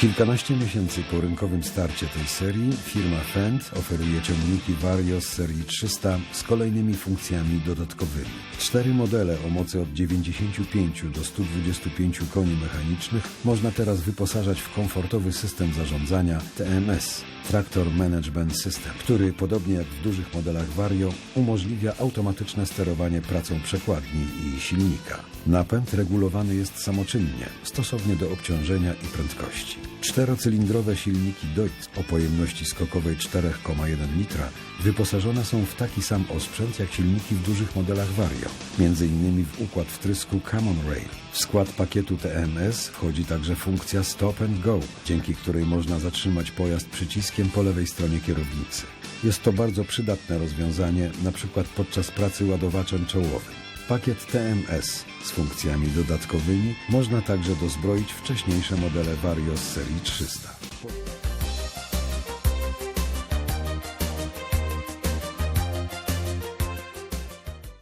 Kilkanaście miesięcy po rynkowym starcie tej serii firma Fendt oferuje ciągniki Vario z serii 300 z kolejnymi funkcjami dodatkowymi. Cztery modele o mocy od 95 do 125 koni mechanicznych można teraz wyposażać w komfortowy system zarządzania TMS Tractor Management System, który podobnie jak w dużych modelach Vario umożliwia automatyczne sterowanie pracą przekładni i silnika. Napęd regulowany jest samoczynnie, stosownie do obciążenia i prędkości. Czterocylindrowe silniki Deutz o pojemności skokowej 4,1 litra wyposażone są w taki sam osprzęt jak silniki w dużych modelach Vario, m.in. w układ wtrysku Common Rail. W skład pakietu TMS wchodzi także funkcja Stop and Go, dzięki której można zatrzymać pojazd przyciskiem po lewej stronie kierownicy. Jest to bardzo przydatne rozwiązanie, przykład podczas pracy ładowaczem czołowym. Pakiet TMS z funkcjami dodatkowymi można także dozbroić wcześniejsze modele Vario z serii 300.